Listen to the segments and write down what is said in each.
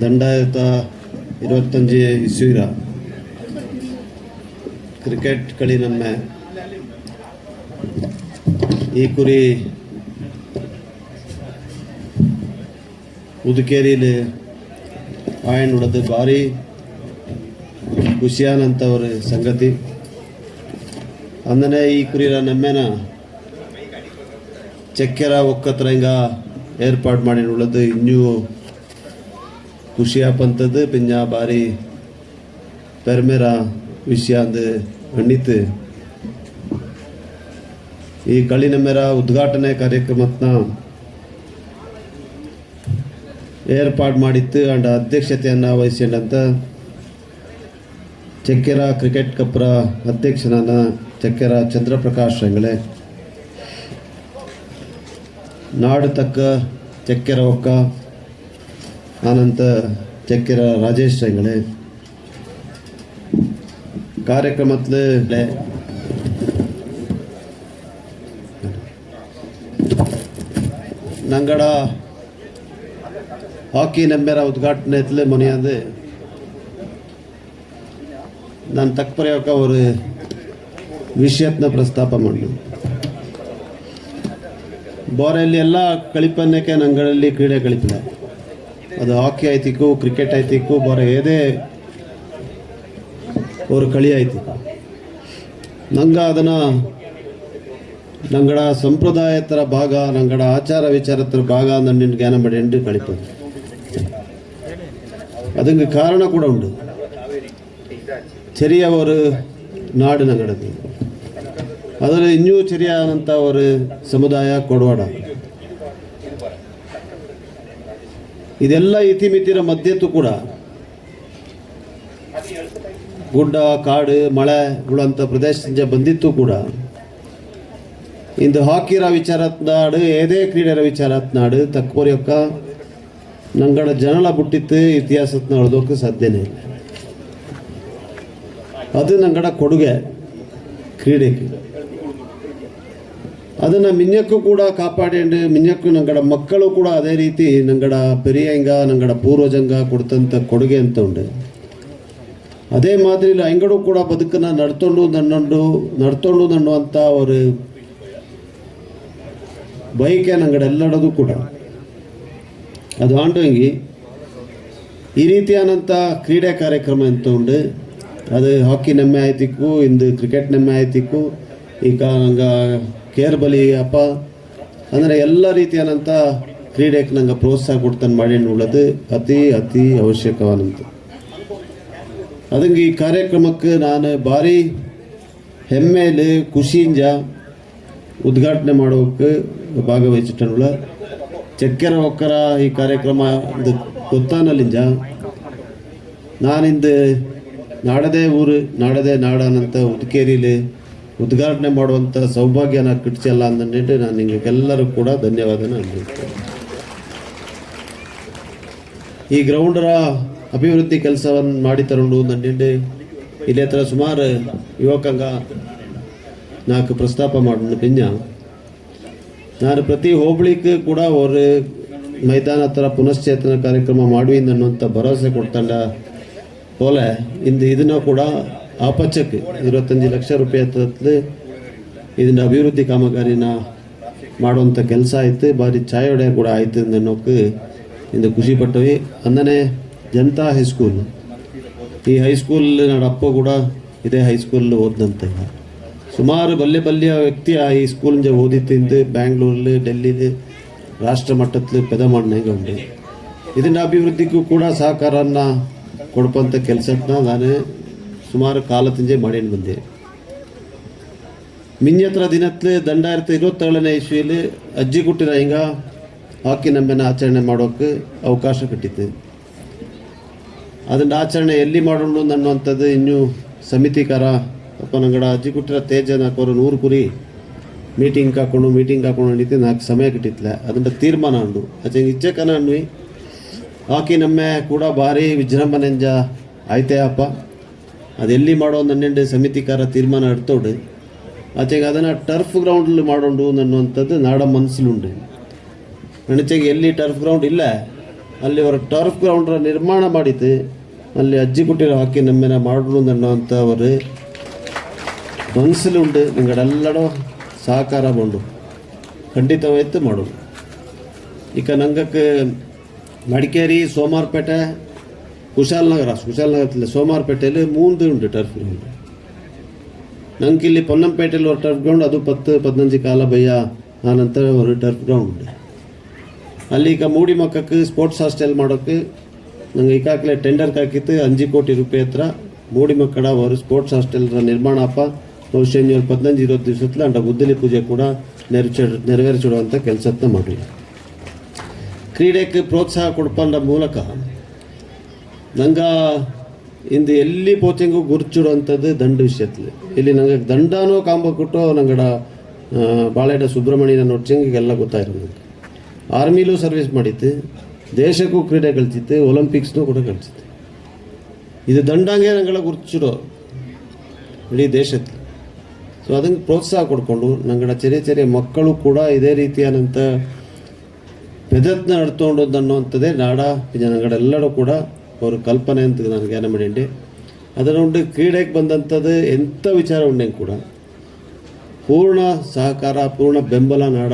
ದಂಡಾಯತ ಇರುವತ್ತಂಜಿ ಇಸುವಿರ. ಕ್ರಿಕೆಟ್ ಕಡಿ ನಮ್ಮ. ಈ ಕುರಿ ಉದುಕೇರಿಲಿ ಆಯನ್ ಉಡೋದು ಭಾರಿ ಖುಷಿಯಾದಂಥವ್ರ ಸಂಗತಿ. ಅಂದನೇ ಈ ಕುರಿರ ನಮ್ಮೇನ ಚಕ್ಕೆರ ಒಕ್ಕತ್ರ ಹಿಂಗ ಏರ್ಪಾಡು ಮಾಡಿ ಉಳ್ಳದು ಇನ್ನೂ ಖುಷಿಯಾಪಂಥದ್ದು. ಪಿಂಜ ಭಾರಿ ಪೆರ್ಮೆರ ವಿಷಯ ಅಂದು ಅಣ್ಣಿತು ಈ ಕಳಿನ ಮೇರ ಉದ್ಘಾಟನೆ ಕಾರ್ಯಕ್ರಮತ್ನ ಏರ್ಪಾಡು ಮಾಡಿತ್ತು. ಅಂಡ್ ಅಧ್ಯಕ್ಷತೆಯನ್ನು ವಹಿಸಿದಂತ ಚಕ್ಕೆರ ಕ್ರಿಕೆಟ್ ಕಪ್ರ ಅಧ್ಯಕ್ಷನ ಚಕ್ಕೆರ ಚಂದ್ರಪ್ರಕಾಶ್ ರಂಗಳೆ. ನಾಡು ತಕ್ಕ ಚಕ್ಕೆರ ಒಕ್ಕ ಆನಂತ ಚಕ್ಕೆರ ರಾಜೇಶ್ ಸಂಗಳೆ ಕಾರ್ಯಕ್ರಮದಲ್ಲಿ ನಂಗಡ ಹಾಕಿ ನಂಬೆರ ಉದ್ಘಾಟನೆ ಇತ್ತಲೆ ನಾನು ತಕ್ಕ ಅವರು ವಿಷಯತ್ನ ಪ್ರಸ್ತಾಪ ಮಾಡಿದ್ರು ಮಾಡಿ ಬೋರಲ್ಲಿ ಎಲ್ಲ ಕಳಿಪನ್ನಕ್ಕೆ ನಂಗಳಲ್ಲಿ ಕ್ರೀಡೆ ಕಳಿಪಿಲ್ಲ ಅದು ಹಾಕಿ ಆಯ್ತಿಕ್ಕು ಕ್ರಿಕೆಟ್ ಆಯ್ತಿಕ್ಕು ಬೋರೆ ಏದೇ ஒரு ಕಳಿ ಆಯ್ತು ನಂಗೆ ಅದನ್ನು ನಂಗಡ ಸಂಪ್ರದಾಯತರ ಭಾಗ ನಂಗಡ ಆಚಾರ ವಿಚಾರತರ ಭಾಗ ನನ್ನ ಜ್ಞಾನ ಮಾಡಿ ಎಂದು ಕಳಿಪದು ಅದಕ್ಕೆ ಕಾರಣ ಕೂಡ ಉಂಟು ചെറിയ ഒരു നാട് ഞങ്ങളുടേത് ಆದರೆ ಇನ್ನೂ ಚರಿಯಾದಂಥ ಅವರು ಸಮುದಾಯ ಕೊಡೋಣ. ಇದೆಲ್ಲ ಇತಿಮಿತಿರ ಮಧ್ಯತ್ತು ಕೂಡ. ಗುಡ್ಡ, ಕಾಡು, ಮಳೆ ಉಳಂಥ ಪ್ರದೇಶದಿಂದ ಬಂದಿತ್ತು ಕೂಡ. ಇಂದು ಹಾಕಿರ ವಿಚಾರತ್ನಾಡು, ಏದೇ ಕ್ರೀಡೆರ ವಿಚಾರತ್ನಾಡು ತಕ್ಕೋರ್ ಯೊಕ್ಕ ನಂಗಡ ಜನಲ ಬಿಟ್ಟಿತ್ತು ಇತಿಹಾಸತ್ನ ಉಳಿದೋಕೆ ಸಾಧ್ಯನೇ ಇಲ್ಲ. ಅದು ನಂಗಡ ಕೊಡುಗೆ ಕ್ರೀಡೆಗೆ. ಅದನ್ನು ಮಿಂಜಕ್ಕೂ ಕೂಡ ಕಾಪಾಡಿಕೊಂಡು ಮಿನ್ಯಕ್ಕೂ ನಂಗಡ ಮಕ್ಕಳು ಕೂಡ ಅದೇ ರೀತಿ ನಂಗಡ ಪೆರಿಯಂಗ, ನಂಗಡ ಪೂರ್ವಜಂಗ ಕೊಡ್ತಂಥ ಕೊಡುಗೆ ಅಂತ ಉಂಡು ಅದೇ ಮಾದರಿಲಿ ಅಂಗಡು ಕೂಡ ಬದುಕನ್ನ ನಡ್ಕೊಂಡು ನನ್ನೊಂಡು ನಡ್ಕೊಂಡು ಅಂತ ಅವರು ಬೈಕೆ ನಂಗಡ ಎಲ್ಲಡದು ಕೂಡ. ಅದು ಆಂಡೋಂಗಿ ಈ ರೀತಿಯಾದಂಥ ಕ್ರೀಡೆ ಕಾರ್ಯಕ್ರಮ ಅಂತ ಉಂಡು ಅದು ಹಾಕಿ ನೆಮ್ಮೆ ಆಯ್ತಿಕ್ಕು, ಇಂದು ಕ್ರಿಕೆಟ್ ನೆಮ್ಮೆ ಆಯ್ತಿಕ್ಕು. ಈಗ ನಂಗೆ ಕೇರ್ ಬಲಿ ಅಪ್ಪ. ಅಂದರೆ ಎಲ್ಲ ರೀತಿಯಾದಂಥ ಕ್ರೀಡೆಗೆ ನಂಗೆ ಪ್ರೋತ್ಸಾಹ ಕೊಡ್ತಾನೆ ಮಾಡಿ ಉಳ್ಳದು ಅತಿ ಅತಿ ಅವಶ್ಯಕವಾದಂಥ ಅದಂಗೆ ಈ ಕಾರ್ಯಕ್ರಮಕ್ಕೆ ನಾನು ಭಾರಿ ಹೆಮ್ಮೆಯಲ್ಲಿ ಖುಷಿಯಿಂದ ಉದ್ಘಾಟನೆ ಮಾಡೋಕ್ಕೆ ಭಾಗವಹಿಸಿಟ್ಟನುಳ್ಳ ಚಕ್ಕೆರ ಒಕ್ಕರ ಈ ಕಾರ್ಯಕ್ರಮ ಗೊತ್ತಾನಲ್ಲಿಂಜ ನಾನಿಂದು ನಾಡದೇ ಊರು, ನಾಡದೇ ನಾಡನಂತ ಉದ್ಕೇರಿಲಿ ಉದ್ಘಾಟನೆ ಮಾಡುವಂಥ ಸೌಭಾಗ್ಯನ ಕಿಟ್ಸಲ್ಲ ಅಂದ್ಬಿಟ್ಟು ನಾನು ನಿಮಗೆಲ್ಲರೂ ಕೂಡ ಧನ್ಯವಾದನ ಈ ಗ್ರೌಂಡರ ಅಭಿವೃದ್ಧಿ ಕೆಲಸವನ್ನು ಮಾಡಿ ತಗೊಂಡು ನಂಡಿ ಇಲ್ಲಿ ಹತ್ರ ಸುಮಾರು ಯುವಕಂಗ ನಾಲ್ಕು ಪ್ರಸ್ತಾಪ ಮಾಡೋಣ ಪಿಂಜ ನಾನು ಪ್ರತಿ ಹೋಬಳಿಗೆ ಕೂಡ ಅವರು ಮೈದಾನ ಹತ್ರ ಪುನಶ್ಚೇತನ ಕಾರ್ಯಕ್ರಮ ಮಾಡುವಿಂದ ಅನ್ನುವಂಥ ಭರವಸೆ ಕೊಡ್ತಂಡ ಪೋಲೆ ಇಂದು ಇದನ್ನು ಕೂಡ ಆಪಚ್ಚಕ್ಕೆ ಇರುವತ್ತಂಜು ಲಕ್ಷ ರೂಪಾಯಿ ಹತ್ತಲ್ಲಿ ಇದನ್ನ ಅಭಿವೃದ್ಧಿ ಕಾಮಗಾರಿನ ಮಾಡುವಂಥ ಕೆಲಸ ಆಯ್ತು, ಭಾರಿ ಛಾಯೋಡೆ ಕೂಡ ಆಯ್ತು ಅನ್ನೋಕ್ಕೆ ಇಂದು ಖುಷಿ ಪಟ್ಟವಿ. ಅಂದನೆ ಜನತಾ ಹೈಸ್ಕೂಲ್ ಈ ಹೈಸ್ಕೂಲ್ ನನ್ನ ಅಪ್ಪ ಕೂಡ ಇದೇ ಹೈಸ್ಕೂಲ್ ಓದಿದಂತೆ ಸುಮಾರು ಬಲ್ಲೆ ಬಲ್ಯ ವ್ಯಕ್ತಿ ಆ ಈ ಸ್ಕೂಲಿಂದ ಓದಿತ್ತಿಂದು ಬ್ಯಾಂಗ್ಳೂರಲ್ಲಿ ಡೆಲ್ಲಿಲಿ, ರಾಷ್ಟ್ರ ಮಟ್ಟದಲ್ಲಿ ಪೆದ ಮಾಡಿನಾಗ ಉಂಟು. ಇದನ್ನ ಅಭಿವೃದ್ಧಿಗೂ ಕೂಡ ಸಹಕಾರನ ಕೊಡ್ಪಂಥ ಕೆಲಸನ ನಾನು ಸುಮಾರು ಕಾಲತಂಜೆ ಮಾಡೇನು ಬಂದೆ. ಮಿಂಜತ್ರ ದಿನತ್ಲೆ ಇರ್ತ ಇರುವತ್ತೇಳನೇ ಇಸ್ವಿಯಲ್ಲಿ ಅಜ್ಜಿ ಗುಟ್ಟಿನ ಹಿಂಗ ಹಾಕಿ ನಂಬೆನ ಆಚರಣೆ ಮಾಡೋಕ್ಕೆ ಅವಕಾಶ ಕಟ್ಟಿತ್ತು ಅದನ್ನು ಆಚರಣೆ ಎಲ್ಲಿ ಮಾಡೋಣ ಅನ್ನುವಂಥದ್ದು ಇನ್ನೂ ಸಮಿತಿಕಾರ ಅಪ್ಪನಂಗಡ ಅಜ್ಜಿ ಕುಟ್ಟಿರೋ ತೇಜನ ಹಾಕೋರು ನೂರು ಕುರಿ ಮೀಟಿಂಗ್ ಹಾಕೊಂಡು ಮೀಟಿಂಗ್ ಹಾಕೊಂಡು ನಿಂತು ನಾಲ್ಕು ಸಮಯ ಕಟ್ಟಿತ್ಲೆ ಅದನ್ನು ತೀರ್ಮಾನ ಅಂಡು ಅಜ್ಜೆ ಇಚ್ಛೆ ಕನ ಅನ್ವಿ ಹಾಕಿ ನಮ್ಮೆ ಕೂಡ ಭಾರಿ ವಿಜೃಂಭಣೆಂಜ ಆಯ್ತೆ ಅಪ್ಪ ಅದೆಲ್ಲಿ ಮಾಡೋ ನನ್ನೆಂಡು ಸಮಿತಿಕಾರ ತೀರ್ಮಾನ ಇಡ್ತೋಡು ಆಚೆಗೆ ಅದನ್ನು ಟರ್ಫ್ ಗ್ರೌಂಡಲ್ಲಿ ಮಾಡೋಣ ಅನ್ನುವಂಥದ್ದು ನಾಡ ಮನಸ್ಸಲ್ಲುಂಡು ನನಚೆಗೆ ಎಲ್ಲಿ ಟರ್ಫ್ ಗ್ರೌಂಡ್ ಇಲ್ಲ, ಅಲ್ಲಿ ಅವರು ಟರ್ಫ್ ಗ್ರೌಂಡ್ರ ನಿರ್ಮಾಣ ಮಾಡಿದ್ದು, ಅಲ್ಲಿ ಅಜ್ಜಿ ಕುಟ್ಟಿರೋ ಹಾಕಿ ನಮ್ಮೆನ ಮಾಡೋಣ ಅನ್ನೋಂಥ ಅವರು ಮನಸ್ಸಲ್ಲುಂಡು ನಿಂಗಡೆಲ್ಲಡೋ ಸಹಕಾರ ಬಂಡು. ಖಂಡಿತವಾಯ್ತು ಮಾಡೋದು ಈಗ ನಂಗಕ್ಕೆ ಮಡಿಕೇರಿ, ಸೋಮಾರ್ಪೇಟೆ ಕುಶಾಲನಗರ ನಗರದಲ್ಲಿ ಸೋಮಾರಪೇಟೆಯಲ್ಲಿ ಮೂರು ಉಂಟು ಟರ್ಫ್ ಗ್ರೌಂಡ್ ನಂಗೆ ಇಲ್ಲಿ ಪೊನ್ನಂಪೇಟೆಯಲ್ಲಿ ಒಂದು ಟರ್ಫ್ ಗ್ರೌಂಡ್ ಅದು ಪತ್ತು, ಪದಿನಂಜು ಕಾಲ ಬಯ್ಯ, ಆ ನಂತರ ಒಂದು ಟರ್ಫ್ ಗ್ರೌಂಡ್ ಅಲ್ಲಿ ಈಗ ಮೂಡಿ ಮಕ್ಕಕ್ಕೆ ಸ್ಪೋರ್ಟ್ಸ್ ಹಾಸ್ಟೆಲ್ ಮಾಡೋಕ್ಕೆ, ನಂಗೆ ಈಗಾಗಲೇ ಟೆಂಡರ್ ಕಾಕಿತ್ತು ಅಂಜು ಕೋಟಿ ರೂಪಾಯಿ ಹತ್ರ. ಮೂಡಿ ಮಕ್ಕಳ ಅವರು ಸ್ಪೋರ್ಟ್ಸ್ ಹಾಸ್ಟೆಲ್ ನಿರ್ಮಾಣ ಅಪ್ಪ ಬಹುಶಃ ಇನ್ನೂರು ಪದಿನಂಜು ಇರೋದು ದಿವಸದಲ್ಲಿ ಅಂಡ ಗುದ್ದಲಿ ಪೂಜೆ ಕೂಡ ನೆರವೇರಿಸ ನೆರವೇರಿಸಿಡುವಂಥ ಕೆಲಸ ಮಾಡಲಿ ಕ್ರೀಡೆಗೆ ಪ್ರೋತ್ಸಾಹ ಕೊಡ್ಕೊಂಡ ಮೂಲಕ ನಂಗೆ ಇಂದು ಎಲ್ಲಿ ಪೋಚಿಂಗು ಗುರುಚಿಡುವಂಥದ್ದು ದಂಡ ವಿಷಯದಲ್ಲಿ. ಇಲ್ಲಿ ನನಗೆ ದಂಡನೋ ಕಾಂಬ ಕೊಟ್ಟು ನಂಗಡ ಬಾಳೆಡ ಸುಬ್ರಹ್ಮಣ್ಯನ ನೋಡ್ಸಂಗೆಲ್ಲ ಗೊತ್ತಾಯಿರೋದು ನನಗೆ ಆರ್ಮಿಲೂ ಸರ್ವಿಸ್ ಮಾಡಿತ್ತು, ದೇಶಕ್ಕೂ ಕ್ರೀಡೆ ಕಳಿಸಿತ್ತು ಒಲಿಂಪಿಕ್ಸ್ನೂ ಕೂಡ ಕಳಿಸಿತ್ತು ಇದು ದಂಡಂಗೆ ನಂಗಳ ಗುರುಚಿಡೋ ಇಡೀ ದೇಶಕ್ಕೆ. ಸೊ ಅದಕ್ಕೆ ಪ್ರೋತ್ಸಾಹ ಕೊಡ್ಕೊಂಡು ನಂಗಡ ಚೆರೆ ಚೆರೆ ಮಕ್ಕಳು ಕೂಡ ಇದೇ ರೀತಿಯಾದಂಥ ಪ್ರಯತ್ನ ನಡ್ಕೊಂಡು ಅನ್ನುವಂಥದ್ದೇ ನಾಡ ಜನಗಳೆಲ್ಲರೂ ಕೂಡ ಅವ್ರ ಕಲ್ಪನೆ ಅಂತ ನಾನು ಜ್ಞಾನ ಮಾಡಿಂಡೆ ಅದನ್ನು ಉಂಡು ಕ್ರೀಡೆಗೆ ಬಂದಂಥದ್ದು ಎಂಥ ವಿಚಾರ ಉಂಡೆಂಗೆ ಕೂಡ. ಪೂರ್ಣ ಸಹಕಾರ, ಪೂರ್ಣ ಬೆಂಬಲ ನಾಡ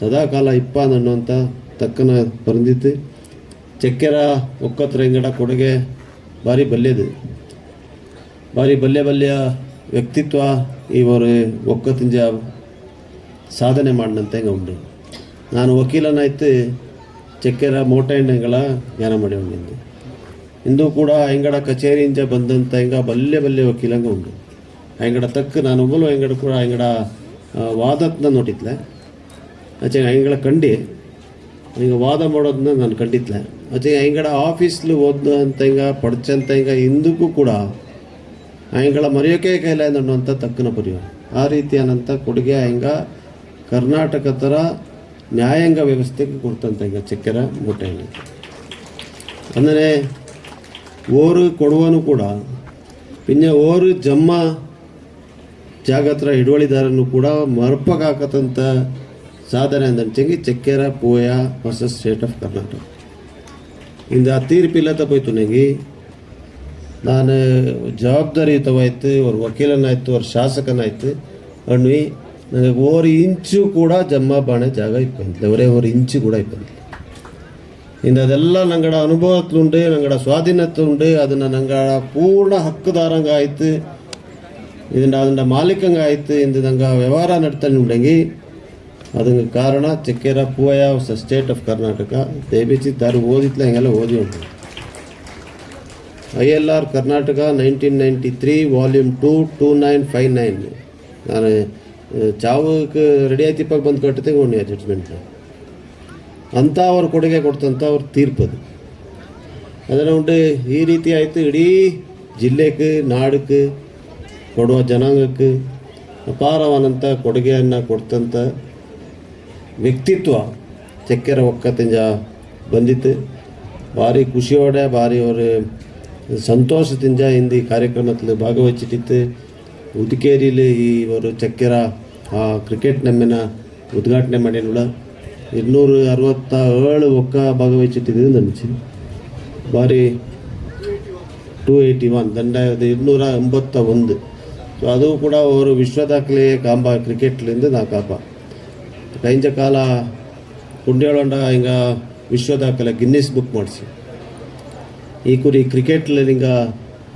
ಸದಾಕಾಲ ಇಪ್ಪ ಅನ್ನುವಂಥ ತಕ್ಕನ ಬಂದಿತ್ತು ಚಕ್ಕೆರ ಒಕ್ಕತ್ರ ಎಂಗಡ ಕೊಡುಗೆ ಭಾರಿ ಬಲ್ಯದು. ಭಾರಿ ಬಲ್ಯ ಬಲ್ಯ ವ್ಯಕ್ತಿತ್ವ ಇವರು ಒಕ್ಕತ್ತಿಂಜ ಸಾಧನೆ ಮಾಡಿದಂತೆ ಹೆಂಗೆ ಉಂಡು ನಾನು ವಕೀಲನಾಯ್ತು, ಚಕ್ಕೆರ ಮೋಟೈಂಡಗಳ ಜ್ಞಾನ ಮಾಡಿ ಉಂಡಿದ್ದು ಇಂದು ಕೂಡ ಅಯ್ಯಂಗಡ ಕಚೇರಿಯಿಂದ ಬಂದಂಥ ಹೆಂಗ ಬಲ್ಲೆ ಬಲ್ಲೆ ವಕೀಲಂಗ ಉಂಟು. ಹೆಂಗಡ ತಕ್ಕ ನಾನು ಒಬ್ಬಲು ಹೆಂಗಡ ಕೂಡ ಹೆಂಗಡ ವಾದತ್ನ ನೋಡಿದ್ಲೆ. ಆಚೆ ಅಯ್ಯಂಗಡ ಕಂಡಿ. ಹಿಂಗೆ ವಾದ ಮಾಡೋದನ್ನ ನಾನು ಕಂಡಿತ್ಲೆ ಆಚೆ ಹೆಂಗಡ ಆಫೀಸ್ಲು ಓದ್ದು ಅಂತ ಹಿಂಗ, ಪಡ್ಚಂತ ಹಿಂಗ, ಇಂದಕ್ಕೂ ಕೂಡ ಹೆಂಗಳ ಮರೆಯೋಕೆ ಕೈಲ ಅನ್ನುವಂಥ ತಕ್ಕನ ಪರಿವ ಆ ರೀತಿಯಾದಂಥ ಕೊಡುಗೆ ಹೆಂಗ ಕರ್ನಾಟಕ ಥರ ನ್ಯಾಯಾಂಗ ವ್ಯವಸ್ಥೆಗೆ ಕೊಡ್ತಂತ ಈಗ ಚಕ್ಕೆರ ಮೂಟೆಯಲ್ಲಿ ಅಂದರೆ ഓറ് ಕೊಡುವನು ಕೂಡ പിന്നെ ಓರು ಜಮ್ಮ ಜಾಗತ್ರ ಹಿಡುವಳಿದಾರನ್ನು ಕೂಡ ಮರ್ಪಕ್ಕಾಕತಂಥ ಸಾಧನೆ ಅಂದಂಚೆಂಗೆ ಚಕ್ಕೆರ, ಪೋಯ ವರ್ಸಸ್ ಸ್ಟೇಟ್ ಆಫ್ ಕರ್ನಾಟಕ ಇಂದ ತೀರ್ಪಿಲ್ಲ ತಪ್ಪೋಯ್ತು ನನಗೆ ನಾನು ಜವಾಬ್ದಾರಿಯುತವಾಯ್ತು, ಅವ್ರ ವಕೀಲನಾಯ್ತು, ಅವ್ರ ಶಾಸಕನಾಯ್ತು. ಅಣ್ವಿ ನನಗೆ ಓರ್ ಇಂಚು ಕೂಡ ಜಮ್ಮ ಬಾಣೆ ಜಾಗ ಇಪ್ಪಂದಿಲ್ಲ ಅವರೇ ಅವ್ರ ಇಂಚು ಕೂಡ ಇಪ್ಪಂದಿಲ್ಲ ಇಂದ ಅದೆಲ್ಲ ನಂಗಡ ಅನುಭವತ್ಲುಂಡು ನಂಗಡ ಸ್ವಾಧೀನತೆ ಉಂಡು ಅದನ್ನು ನಂಗಡ ಪೂರ್ಣ ಹಕ್ಕುದಾರಂಗ ಆಯ್ತು ಇದನ್ನ ಅದನ್ನ ಮಾಲೀಕಂಗ ಆಯ್ತು ಇಂದು ನಂಗೆ ವ್ಯವಹಾರ ನಡ್ತಾನೆ ಉಂಡಂಗಿ ಅದಕ್ಕೆ ಕಾರಣ ಚಕ್ಕೆರ ಪೂಯ ಸ್ಟೇಟ್ ಆಫ್ ಕರ್ನಾಟಕ ದಯವಿಟ್ಟು ತಾರು ಓದಿತ್ಲ ಹಿಂಗೆಲ್ಲ ಓದಿ ಉಂಟು I L R Karnataka nineteen ninety three volume two two nine five nine ನಾನು ಆ, ಚಾವುಕ್ಕೆ ರೆಡಿ ಆಯ್ತಿಪ್ಪಾಗ ಬಂದು ಕಟ್ಟಿతే ಉಣ್ಣಿ ಜಡ್ಜ್ಮೆಂಟ್ ಅಂಥ ಅವ್ರ ಕೊಡುಗೆ ಕೊಡ್ತಂಥ ಅವ್ರ ತೀರ್ಪದು ಅದನ್ನು ಉಂಟು ಈ ರೀತಿ ಆಯಿತು. ಇಡೀ ಜಿಲ್ಲೆಗೆ ನಾಡಕ್ಕೆ ಕೊಡುವ ಜನಾಂಗಕ್ಕೆ ಅಪಾರವಾದಂಥ ಕೊಡುಗೆಯನ್ನು ಕೊಡ್ತಂಥ ವ್ಯಕ್ತಿತ್ವ ಚಕ್ಕೆರ ಒಕ್ಕತಿಂಜ ಬಂದಿತ್ತು. ಭಾರಿ ಖುಷಿಯೋಡೆ, ಭಾರಿ ಅವರ ಸಂತೋಷದಿಂದ ಇಂದು ಈ ಕಾರ್ಯಕ್ರಮದಲ್ಲಿ ಭಾಗವಹಿಸಿಟ್ಟಿತ್ತು. ಉದಕೇರಿಲಿ ಈ ಒಂದು ಚಕ್ಕೆರ ಆ ಕ್ರಿಕೆಟ್ ನಮ್ಮಿನ ಉದ್ಘಾಟನೆ ಮಾಡಿನಲ್ಲ ಇನ್ನೂರು ಅರವತ್ತ ಏಳು ಒಕ್ಕ ಭಾಗವಹಿಸಿಟ್ಟಿದ್ದು ನನಸಿ ಬಾರಿ ಟೂ ಏಯ್ಟಿ ಒನ್ ದಂಡ ಇನ್ನೂರ ಎಂಬತ್ತ ಒಂದು ಸೊ ಅದು ಕೂಡ ಅವರು ವಿಶ್ವ ಕಾಂಬ ಕ್ರಿಕೆಟ್ಲಿಂದ ನಾ ಕಾಪ. ಕೈಂಜ ಕಾಲ ಕುಂಡೇಳೊಂಡ ಹಿಂಗ ವಿಶ್ವ ದಾಖಲೆ ಗಿನ್ನಿಸ್ ಬುಕ್ ಮಾಡಿಸಿ. ಈ ಕುರಿ ಕ್ರಿಕೆಟ್ಲಿ ಹಿಂಗ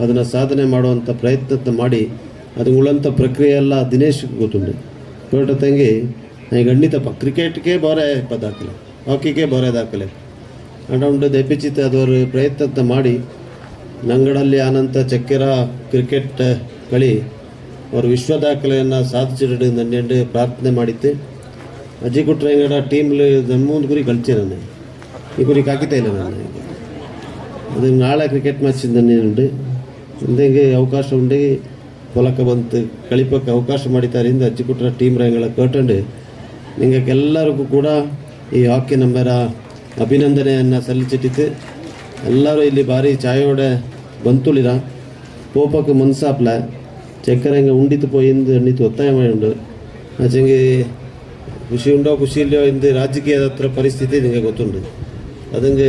ಅದನ್ನು ಸಾಧನೆ ಮಾಡುವಂಥ ಪ್ರಯತ್ನ ಮಾಡಿ, ಅದು ಉಳ್ಳಂಥ ಪ್ರಕ್ರಿಯೆ ಎಲ್ಲ ದಿನೇಶ್ ಗೊತ್ತುಂಡು ತೋಟ ತಂಗಿ ಖಂಡಿತಪ್ಪ. ಕ್ರಿಕೆಟ್ಗೆ ಬಾರೆ ದಾಖಲೆ ಹಾಕಿಗೆ ಬಾರೆ ದಾಖಲೆ ಅಂಡೌಂಡ್ ದೆಪ್ಪಿಚಿತ್ ಅದವರು ಪ್ರಯತ್ನ ಮಾಡಿ, ನಂಗಡಲ್ಲಿ ಆನಂತ ಚಕ್ಕೆರ ಕ್ರಿಕೆಟ್ ಕಳಿ ಅವರು ವಿಶ್ವ ದಾಖಲೆಯನ್ನು ಸಾಧಿಸಿಡು ನನ್ನೆಂಡು ಪ್ರಾರ್ಥನೆ ಮಾಡಿತ್ತು ಅಜ್ಜಿ ಕೊಟ್ರೆ ಎಂಗಡ ಟೀಮ್ಲಿ ನಮ್ಮೊಂದು ಗುರಿ ಕಳಿಸಿ ನಾನು. ಈ ಗುರಿ ಹಾಕಿತಾ ಇಲ್ಲ ನಾನು. ಅದು ನಾಳೆ ಕ್ರಿಕೆಟ್ ಮ್ಯಾಚ್ ನನ್ನೇನುಂಡು ಹಿಂದೆಗೆ ಅವಕಾಶ ಉಂಡಿ ಹೊಲಕ್ಕೆ ಬಂತು. ಕಳಿಪಕ್ಕೆ ಅವಕಾಶ ಮಾಡಿತಾರಿಂದ ಅಜ್ಜಿ ಕುಟ್ರ ಟೀಮ್ ರಂಗಳ ಕೇಟಂಡು ನಿಂಗೆ ಎಲ್ಲರಿಗೂ ಕೂಡ ಈ ಹಾಕಿ ನಂಬರ ಅಭಿನಂದನೆಯನ್ನು ಸಲ್ಲಿಸಿಟ್ಟಿತ್ತು. ಎಲ್ಲರೂ ಇಲ್ಲಿ ಭಾರಿ ಚಾಯೋಡೆ ಬಂತುಳಿರ ಪೋಪಕ್ಕೆ ಮನ್ಸಾಪ್ಲ. ಉಂಡಿತು ಪೋಯಿಂದು ಎಣ್ಣಿತು, ಒತ್ತಾಯ ಮಾಡಿ ಉಂಡು ಆಚೆಗೆ ಖುಷಿ ಉಂಡೋ ಖುಷಿ ಇಲ್ಲೋ ಇಂದು ರಾಜಕೀಯದ ಹತ್ರ ಪರಿಸ್ಥಿತಿ ನಿಮಗೆ ಗೊತ್ತುಂಡು ಅದಂಗೆ